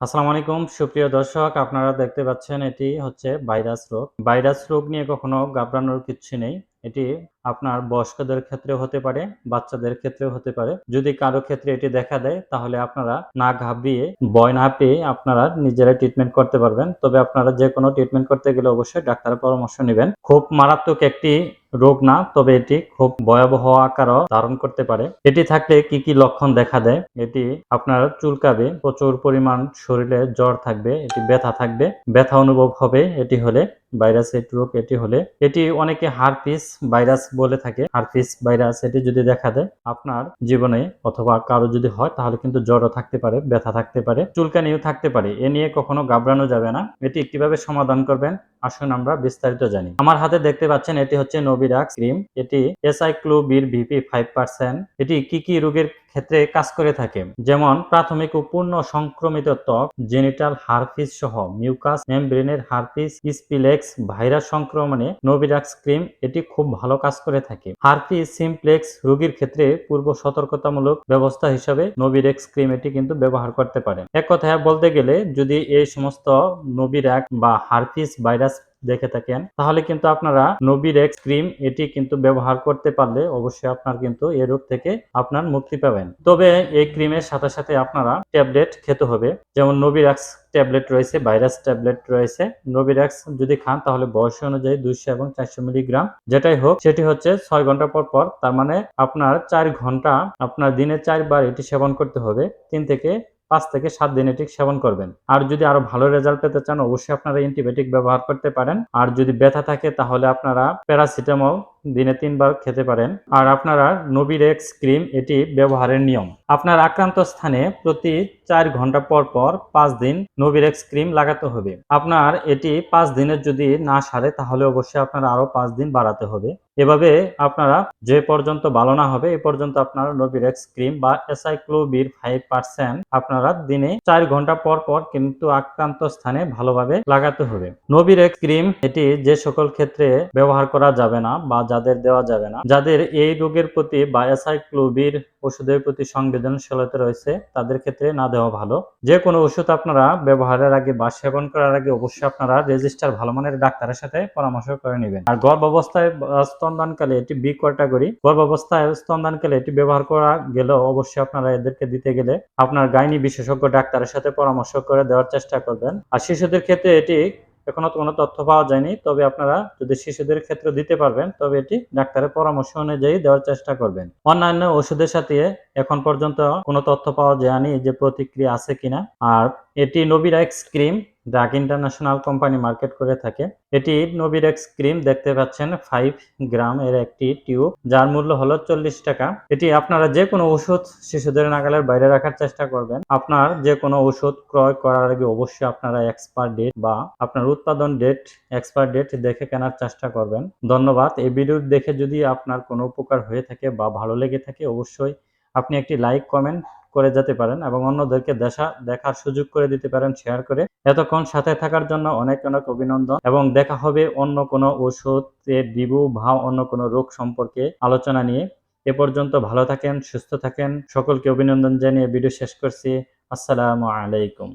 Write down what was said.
আসসালামু আলাইকুম, সুপ্রিয় দর্শক, আপনারা দেখতে পাচ্ছেন এটি হচ্ছে ভাইরাস রোগ। ভাইরাস রোগ নিয়ে কখনো ঘাবড়ানোর কিচ্ছু নেই। এটি আপনার বয়স্কদের ক্ষেত্রে হতে পারে, বাচ্চাদের ক্ষেত্রে হতে পারে। যদি কারও ক্ষেত্রে এটি দেখা দেয়, তাহলে আপনারা না ঘাবড়িয়ে, ভয় না পেয়ে আপনারা নিজেরা ট্রিটমেন্ট করতে পারবেন। তবে আপনারা যে কোনো ট্রিটমেন্ট করতে গেলে অবশ্যই ডাক্তারের পরামর্শ নেবেন। খুব মারাত্মক একটি রোগ না, তবে এটি খুব ভয়াবহ আকারও ধারণ করতে পারে। এটি থাকলে কি কি লক্ষণ দেখা দেয়? এটি আপনার চুলকাবে, প্রচুর পরিমাণ শরীরে জ্বর থাকবে, এটি ব্যথা থাকবে। ব্যথা অনুভব হবে, এটি হলে ভাইরাস রোগ, এটি হলে। এটি অনেকে হারপিস, ভাইরাস বলে থাকে হারপিস ভাইরাস এটি যদি দেখা দেয়, আপনার জীবনে অথবা কারও যদি হয়, তাহলে কিন্তু জ্বরও থাকতে পারে, ব্যথা থাকতে পারে, চুলকানিও থাকতে পারে। এ নিয়ে কখনো ঘাবড়ানো যাবে না। এটি কীভাবে সমাধান করবেন। আসুন আমরা বিস্তারিত জানি। আমার হাতে দেখতে পাচ্ছেন, এটি হচ্ছে নোভিরাক্স ক্রিম। এটি এসআইক্লোবির ভিপি ফাইভ পার্সেন্ট এটি কি কি রোগের ক্ষেত্রে কাজ করে থাকে? যেমন প্রাথমিক ও পূর্ণ সংক্রমিত ত্বক, জেনিটাল হারপিস সহ মিউকাস মেমব্রেনের হারপিস স্পিলেক্স ভাইরাস সংক্রমণে নোভিরাক্স ক্রিম। এটি খুব ভালো কাজ করে থাকে। হারপি সিমপ্লেক্স রোগীর ক্ষেত্রে পূর্ব সতর্কতামূলক ব্যবস্থা হিসাবে নবিরেক্স ক্রিম এটি কিন্তু ব্যবহার করতে পারে এক কথায় বলতে গেলে যদি এই সমস্ত নবিরাক বা হারপিস ভাইরাস দেখে থাকেন। তাহলে কিন্তু আপনারা নোবিরেক্স ক্রিম এটি কিন্তু ব্যবহার করতে পারলে অবশ্যই আপনার কিন্তু এই রোগ থেকে আপনার মুক্তি পাবেন। তবে এই ক্রিমের সাথে সাথে আপনারা ট্যাবলেট খেতে হবে। যেমন নোবিরাক্স ট্যাবলেট রয়েছে, ভাইরাস ট্যাবলেট রয়েছে। নোবিরাক্স যদি খান তাহলে বয়স অনুযায়ী দুইশো এবং চারশো মিলিগ্রাম। যেটাই হোক, সেটি হচ্ছে ছয় ঘণ্টা পর পর, তার মানে আপনার চার ঘণ্টা, আপনার দিনে চারবার এটি সেবন করতে হবে। তিন থেকে পাঁচ থেকে সাত দিন এটি সেবন করবেন। আর যদি আরও ভালো রেজাল্ট পেতে চান, অবশ্যই আপনারা অ্যান্টিবায়োটিক ব্যবহার করতে পারেন। আর যদি ব্যথা থাকে, তাহলে আপনারা প্যারাসিটামল দিনে তিনবার খেতে পারেন। আর আপনারা নোবিরেক্স ক্রিম এটি ব্যবহারের নিয়ম। আপনার আক্রান্ত স্থানে প্রতি চার ঘণ্টা পর পর পাঁচ দিন নোবিরেক্স ক্রিম লাগাতে হবে। আপনার এটি পাঁচ দিনের যদি না সারে, তাহলে অবশ্যই আপনারা আরও পাঁচ দিন বাড়াতে হবে। এভাবে আপনারা যে পর্যন্ত ভালো না হবে, এ পর্যন্ত আপনারা নোবিরেক্স ক্রিম বা এসাইক্লোবির ফাইভ পার্সেন্ট আপনারা দিনে চার ঘণ্টা পর পর কিন্তু আক্রান্ত স্থানে ভালোভাবে লাগাতে হবে। নোবিরেক্স ক্রিম এটি যে সকল ক্ষেত্রে ব্যবহার করা যাবে না বা যাদের দেওয়া যাবে না, যাদের এই রোগের প্রতি বা এসাইক্লোবির ওষুধের প্রতি সংবেদনশীলতা রয়েছে, তাদের ক্ষেত্রে না দেওয়া ভালো। যে কোনো ওষুধ আপনারা ব্যবহারের আগে বা সেবন করার আগে অবশ্যই আপনারা রেজিস্টার ভালো মানের ডাক্তারের সাথে পরামর্শ করে নেবেন। আর গর্ভ অবস্থায় স্তনদানকালে এটি বি ক্যাটাগরি গর্ভ অবস্থায় স্তনদানকালে এটি ব্যবহার করা গেলেও অবশ্যই আপনারা এদেরকে দিতে গেলে আপনার গাইনি বিশেষজ্ঞ ডাক্তারের সাথে পরামর্শ করে দেওয়ার চেষ্টা করবেন। আর শিশুদের ক্ষেত্রে এটি এখনও কোনো তথ্য পাওয়া যায়নি, তবে আপনারা যদি শিশুদের ক্ষেত্রে দিতে পারবেন, তবে এটি ডাক্তারের পরামর্শ অনুযায়ী দেওয়ার চেষ্টা করবেন। অন্যান্য ওষুধের সাথে এখন পর্যন্ত কোনো তথ্য পাওয়া যায়নি যে প্রতিক্রিয়া আছে কিনা। আর এটি নোবিরাক্স cream drug international company market করে থাকে। এটি নোভিরেক্স ক্রিম দেখতে পাচ্ছেন ফাইভ গ্রাম এর একটি টিউব যার মূল্য হলো চল্লিশ টাকা। এটি আপনারা যে কোনো ওষুধ শিশুদের নাগালের বাইরে রাখার চেষ্টা করবেন। আপনার যে কোনো ওষুধ ক্রয় করার আগে অবশ্যই আপনারা এক্সপায়ার ডেট বা আপনার উৎপাদন ডেট এক্সপায়ার ডেট দেখে কেনার চেষ্টা করবেন। ধন্যবাদ। এই ভিডিও দেখে যদি আপনার কোনো উপকার হয়ে থাকে বা ভালো লেগে থাকে, অবশ্যই আপনি একটি লাইক কমেন্ট করে যেতে পারেন এবং অন্যদেরকে দেখা, দেখার সুযোগ করে দিতে পারেন শেয়ার করে। এতক্ষণ সাথে থাকার জন্য অনেক অনেক অভিনন্দন এবং দেখা হবে অন্য কোনো ওষুধের ডিবু বা অন্য কোনো রোগ সম্পর্কে আলোচনা নিয়ে। এ পর্যন্ত ভালো থাকেন, সুস্থ থাকেন। সকলকে অভিনন্দন জানিয়ে ভিডিও শেষ করছি। আসসালামু আলাইকুম।